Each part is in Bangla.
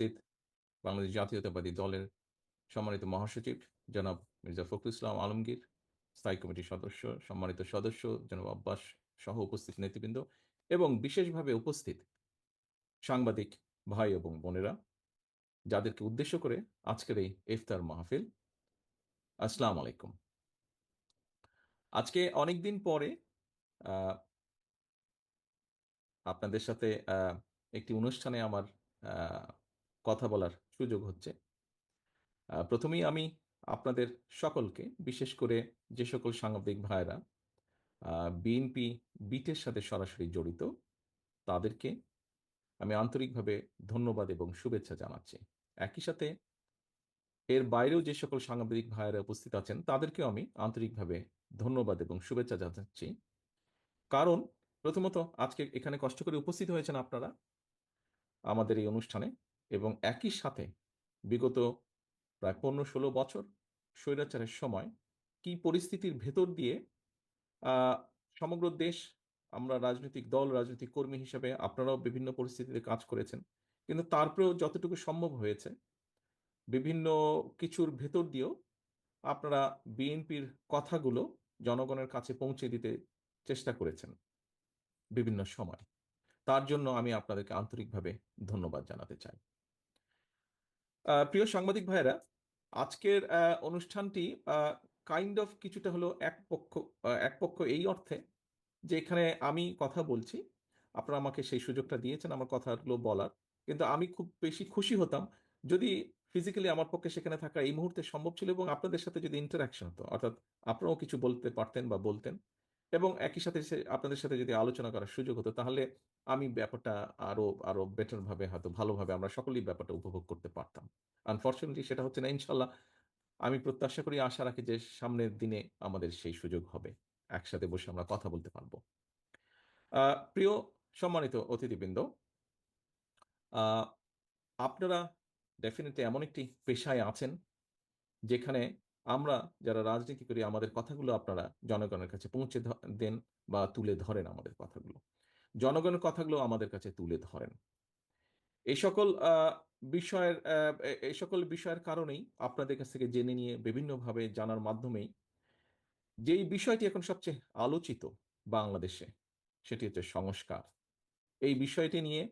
উপস্থিত বাংলাদেশ জাতীয়তাবাদী দলের সম্মানিত মহাসচিব জনাব মির্জা ফখরুল ইসলাম আলমগীর, স্থায়ী কমিটির সদস্য, সম্মানিত সদস্য জনাব আব্বাস সহ উপস্থিত নেতৃবৃন্দ এবং বিশেষভাবে উপস্থিত সাংবাদিক ভাই এবং বোনেরা যাদেরকে উদ্দেশ্য করে আজকের এই ইফতার মাহফিল। আসসালাম আলাইকুম। আজকে অনেকদিন পরে আপনাদের সাথে একটি অনুষ্ঠানে আমার কথা বলার সুযোগ হচ্ছে। প্রথমেই আমি আপনাদের সকলকে, বিশেষ করে যে সকল সাংবাদিক ভাইরা বিএনপি বিটের সাথে সরাসরি জড়িত, তাদেরকে আমি আন্তরিকভাবে ধন্যবাদ এবং শুভেচ্ছা জানাচ্ছি। একই সাথে এর বাইরেও যে সকল সাংবাদিক ভাইয়েরা উপস্থিত আছেন, তাদেরকেও আমি আন্তরিকভাবে ধন্যবাদ এবং শুভেচ্ছা জানাচ্ছি। কারণ প্রথমত আজকে এখানে কষ্ট করে উপস্থিত হয়েছেন আপনারা, আমাদের এই অনুষ্ঠানে। এবং একই সাথে বিগত প্রায় পনেরো ষোলো বছর স্বৈরাচারের সময় কি পরিস্থিতির ভেতর দিয়ে সমগ্র দেশ আমরা রাজনৈতিক দল, রাজনৈতিক কর্মী হিসেবে আপনারাও বিভিন্ন পরিস্থিতিতে কাজ করেছেন। কিন্তু তারপরেও যতটুকু সম্ভব হয়েছে, বিভিন্ন কিছুর ভেতর দিয়েও আপনারা বিএনপির কথাগুলো জনগণের কাছে পৌঁছে দিতে চেষ্টা করেছেন বিভিন্ন সময়। তার জন্য আমি আপনাদেরকে আন্তরিকভাবে ধন্যবাদ জানাতে চাই। প্রিয় সাংবাদিক ভাইয়েরা, আজকের অনুষ্ঠানটি কাইন্ড অফ কিছুটা হলো এক পক্ষ এক পক্ষ এই অর্থে যে এখানে আমি কথা বলছি, আপনারা আমাকে সেই সুযোগটা দিয়েছেন আমার কথাগুলো বলার। কিন্তু আমি খুব বেশি খুশি হতাম যদি ফিজিক্যালি আমার পক্ষে সেখানে থাকা এই মুহূর্তে সম্ভব ছিল এবং আপনাদের সাথে যদি ইন্টারাকশন হতো, অর্থাৎ আপনারাও কিছু বলতে পারতেন বা বলতেন। এবং একই সাথে আপনাদের সাথে যদি আলোচনা করার সুযোগ হতো, তাহলে আমি ব্যাপারটা আরও আরও বেটার ভাবে হয়তো ভালোভাবে আমরা সকলেই ব্যাপারটা উপভোগ করতে পারতাম। আনফর্চুনেটলি সেটা হচ্ছে না, ইনশাল্লাহ। আমি প্রত্যাশা করি, আশা রাখি যে সামনের দিনে আমাদের সেই সুযোগ হবে। একসাথে বসে আমরা কথা বলতে পারব। প্রিয় সম্মানিত অতিথিবৃন্দ আপনারা ডেফিনেটলি এমন একটি পেশায় আছেন, যেখানে আমরা যারা রাজনীতি করি, আমাদের কথাগুলো আপনারা জনগণের কাছে পৌঁছে দেন বা তুলে ধরেন আমাদের কথাগুলো। জনগণের কথাগুলো আমাদের কাছে তুলে ধরেন। এই সকল বিষয়ের এই সকল বিষয়ের কারণেই আপনাদের কাছ থেকে জেনে নিয়ে বিভিন্নভাবে জানার মাধ্যমেই যেই বিষয়টি এখন সবচেয়ে আলোচিত বাংলাদেশে, সেটি হচ্ছে সংস্কার। এই বিষয়টি নিয়ে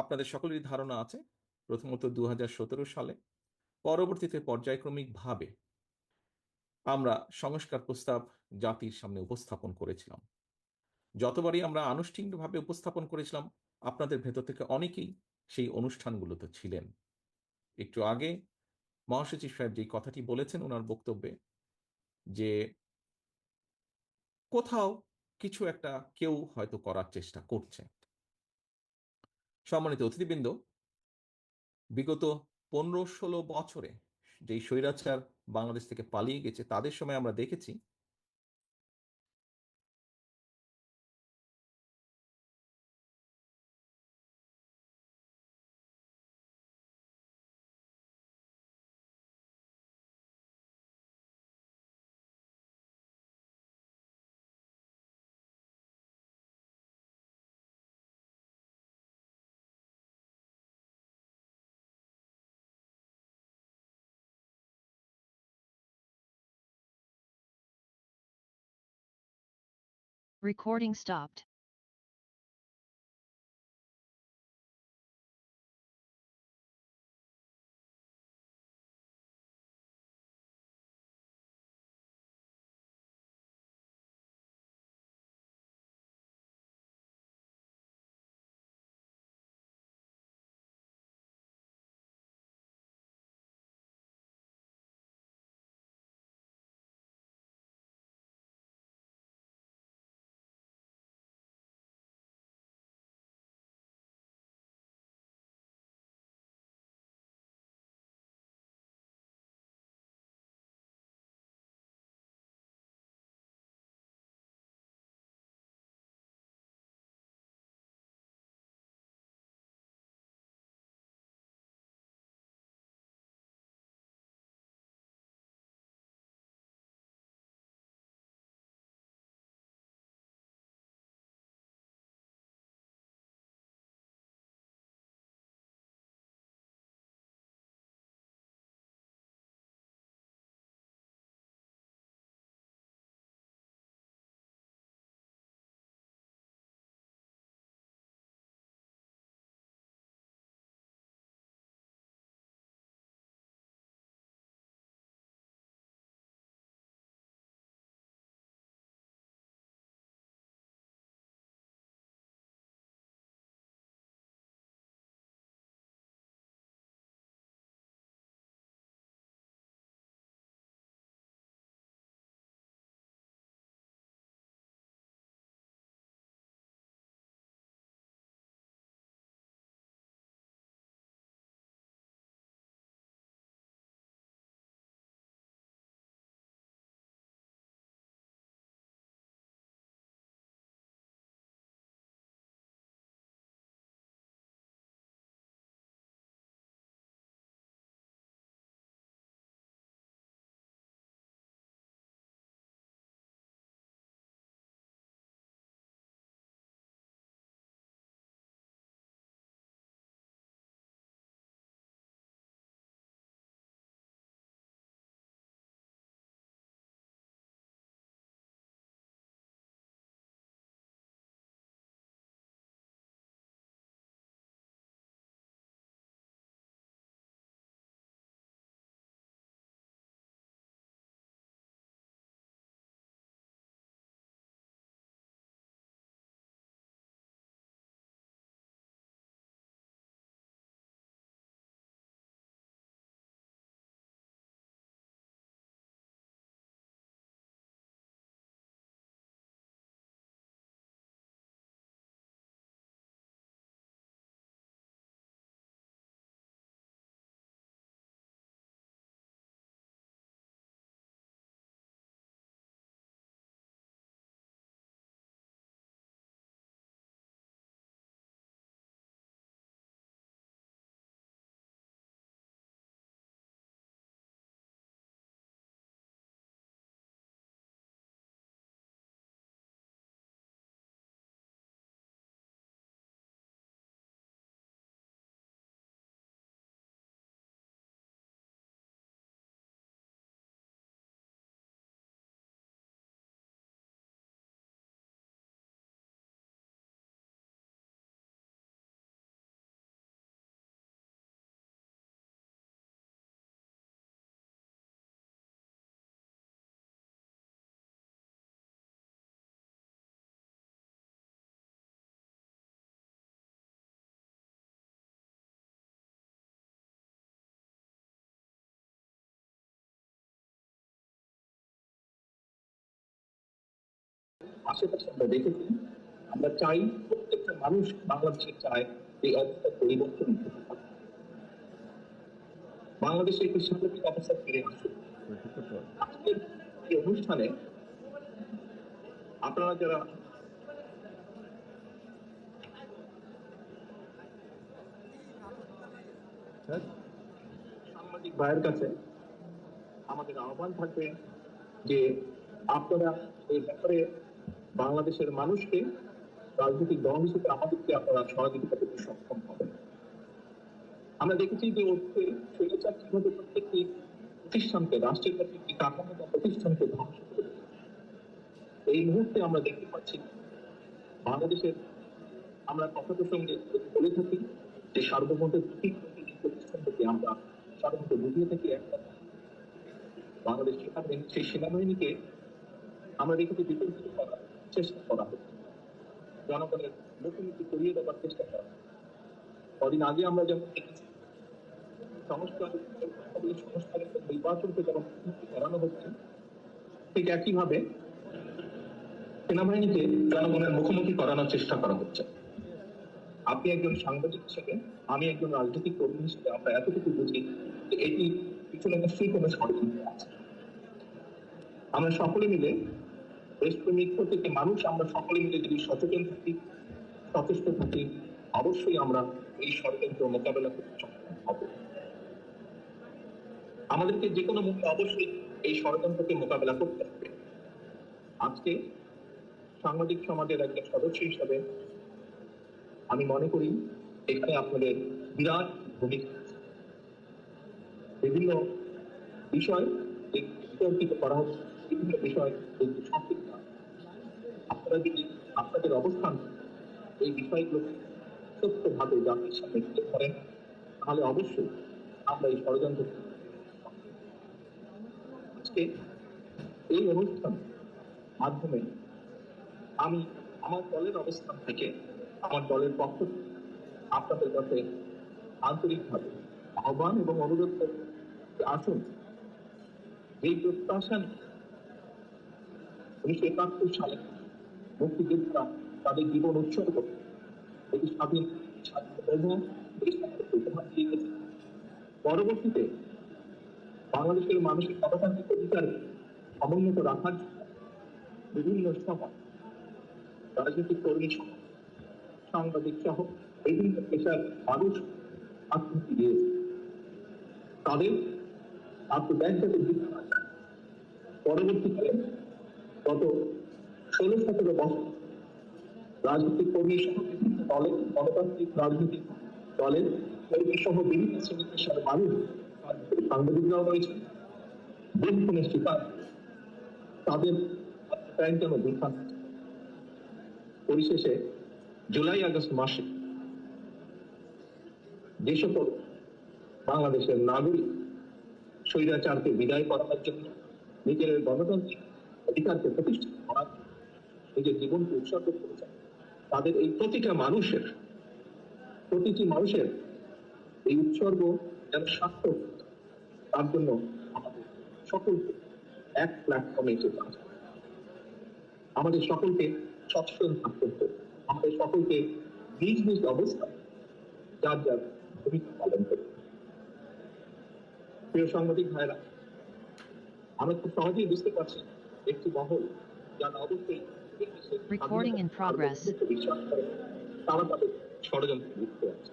আপনাদের সকলেরই ধারণা আছে। প্রথমত দু হাজার সতেরো সালে পরবর্তীতে পর্যায়ক্রমিকভাবে আমরা সংস্কার প্রস্তাব জাতির সামনে উপস্থাপন করেছিলাম। যতবারই আমরা আনুষ্ঠানিকভাবে উপস্থাপন করেছিলাম, আপনাদের ভেতর থেকে অনেকেই সেই অনুষ্ঠানগুলোতে ছিলেন। একটু আগে মহাসচিব সাহেব যে কথাটি বলেছেন ওনার বক্তব্যে যে কোথাও কিছু একটা কেউ হয়তো করার চেষ্টা করছে। সম্মানিত অতিথিবৃন্দ, বিগত পনেরো ষোলো বছরে যেই স্বৈরাচার বাংলাদেশ থেকে পালিয়ে গেছে তাদের সময় আমরা দেখেছি Recording stopped. আশেপাশে আমরা দেখেছি, আমরা চাই প্রত্যেকটা মানুষ বাংলাদেশে চায় এই অবস্থা পরিবর্তন হতে। বাংলাদেশে একটি স্বাভাবিক অবস্থা ফিরে আসুক আজকের অনুষ্ঠানে আপনারা যারা সাংবাদিক ভাইয়ের কাছে আমাদের আহ্বান থাকবে যে আপনারা এই ব্যাপারে বাংলাদেশের মানুষকে রাজনৈতিক দল হিসেবে আমাদেরকে আপনারা সহযোগিতা করতে সক্ষম হবেন। আমরা দেখেছি যে অতীতে স্বৈরাচার কীভাবে প্রত্যেকটি প্রতিষ্ঠানকে, রাষ্ট্রের প্রতি একটি কাঠামো বা প্রতিষ্ঠানকে ধ্বংস করে এই মুহূর্তে আমরা দেখতে পাচ্ছি বাংলাদেশের, আমরা কথা প্রসঙ্গে বলে থাকি যে সার্বভৌমত্বের প্রতিষ্ঠান থেকে আমরা সাধারণত বুঝিয়ে থাকি একটা বাংলাদেশ সেনাবাহিনী সেই সেনাবাহিনীকে আমরা দেখেছি বিতর্কিত করার চেষ্টা করা হচ্ছে জনগণের মুখোমুখি করিয়ে দেওয়ার চেষ্টা করা। কদিন আগে আমরা যেমন দেখেছি, সংস্কার সংস্কারের নির্বাচনকে যেমন করানো হচ্ছে, ঠিক একইভাবে সেনাবাহিনীকে জনগণের মুখোমুখি করানোর চেষ্টা করা হচ্ছে। আপনি একজন সাংবাদিক হিসেবে, আমি একজন রাজনৈতিক কর্মী হিসেবে আমরা এতটুকু বুঝি যে এটি পিছনে নিশ্চয়ই কোনো ষড়যন্ত্র আছে। আমরা সকলে মিলে দেশপ্রেমিক প্রত্যেকটি মানুষ আমরা সকলে মিলে যদি সচেতন থাকি, সচেষ্ট থাকি, অবশ্যই আমরা এই ষড়যন্ত্র মোকাবেলা করতে সক্ষম হব আমাদেরকে যে কোনো মূল্যে অবশ্যই এই ষড়যন্ত্রকে মোকাবেলা করতে হবে আজকে সাংবাদিক সমাজের একজন সদস্য হিসাবে আমি মনে করি এখানে আপনাদের বিরাট ভূমিকা। বিভিন্ন বিষয় করা হচ্ছে, বিভিন্ন বিষয় সম্পৃক্ত আছে। আপনারা আপনাদের অবস্থান এই বিষয়গুলো সত্যভাবে জাতির সামনে তুলে ধরেন তাহলে অবশ্যই আমরা এই ষড়যন্ত্র আজকে এই অনুষ্ঠান মাধ্যমে আমি আমার দলের অবস্থান থেকে আমার দলের পক্ষ আপনাদের কাছে আন্তরিকভাবে আহ্বান এবং অনুরোধ করব যে আসুন এই প্রত্যাশা নিয়ে উনিশশো একাত্তর সালে মুক্তিযোদ্ধারা তাদের জীবন উৎসর্গ এটি স্বাধীন পরবর্তীতে বাংলাদেশের মানুষের গণতান্ত্রিক অধিকার সমুন্নত রাখার বিভিন্ন সময় রাজনৈতিক কর্মী সহ সাংবাদিক সহ বিভিন্ন পেশার মানুষ আত্মহত্যা দিয়েছে তাদের না পায়। পরবর্তীকালে গত রাজনৈতিক কর্মী দলের গণতান্ত্রিক রাজনৈতিক দলের কর্মী সহ বিভিন্ন মানুষ সাংবাদিকরাও রয়েছে। শিকার তাদের বৃথা পরিশেষে জুলাই আগস্ট মাসে যে সকল বাংলাদেশের নাগরিক স্বৈরাচারকে বিদায় করানোর জন্য নিজের গণতান্ত্রিক অধিকারকে প্রতিষ্ঠা করার নিজের জীবনকে উৎসর্গ করেছেন তাদের এই প্রতিটা মানুষের, প্রতিটি মানুষের এই উৎসর্গ যেন সার্থক, তার জন্য আমাদের সকলকে এক প্ল্যাটফর্মে এসে কাজ। আমাদের সকলকে সচেতন থাকতে হবে আমাদের সকলকে নিজ নিজ অবস্থায় যার যার ভূমিকা পালন করতে হবে। প্রিয় সাংবাদিক ভাইরা আমরা খুব সহজেই বুঝতে পারছি একটি মহল, যারা অবশ্যই তাদের ষড়যন্ত্রে লিপ্ত আছে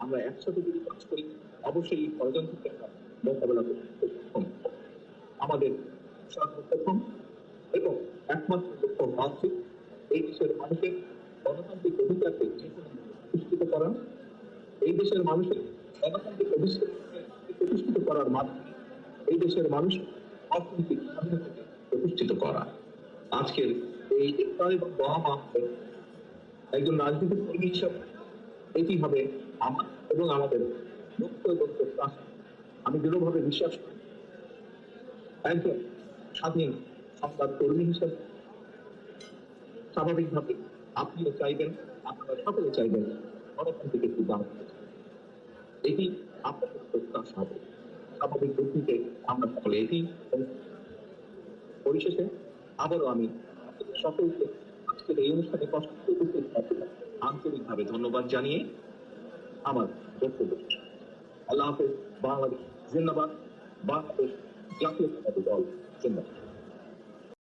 আমরা একসাথে যদি কাজ করি অবশ্যই এই ষড়যন্ত্রকে মোকাবেলা করতে সক্ষম আমাদের সর্বপ্রথম এবং একমাত্র লক্ষ্য এই দেশের মানুষের গণতান্ত্রিক অধিকারকে যে প্রতিষ্ঠিত করা এই দেশের মানুষের গণতান্ত্রিক অধিকারকে প্রতিষ্ঠিত করার মাধ্যমে এই দেশের মানুষ অর্থনৈতিক স্বাধীনতাকে প্রতিষ্ঠিত করা। আজকের এই ইফতার এবং দোয়া একজন রাজনৈতিক কর্মী হিসাবে এটি হবে আমার এবং আমাদের এবং প্রত্যাশা। আমি দৃঢ়ভাবে বিশ্বাস করি। একজন স্বাধীন সংবাদ কর্মী হিসেবে স্বাভাবিকভাবে আপনিও চাইবেন, আপনারা সকলে চাইবেন গণতান্ত্রিক একটি বাংলাদেশ এটি আপনাদের প্রত্যাশা হবে। স্বাভাবিক বুদ্ধিতে আমরা সকলে এটি পরিশেষে আবারও আমি সকলকে আজকের এই অনুষ্ঠানে কষ্ট আন্তরিকভাবে ধন্যবাদ জানিয়ে আমার বক্তব্য আল্লাহ হাফেজ, বাংলাদেশ জিন্দাবাদ, বাংলাদেশ জাতীয় দল জিন্দাবাদ।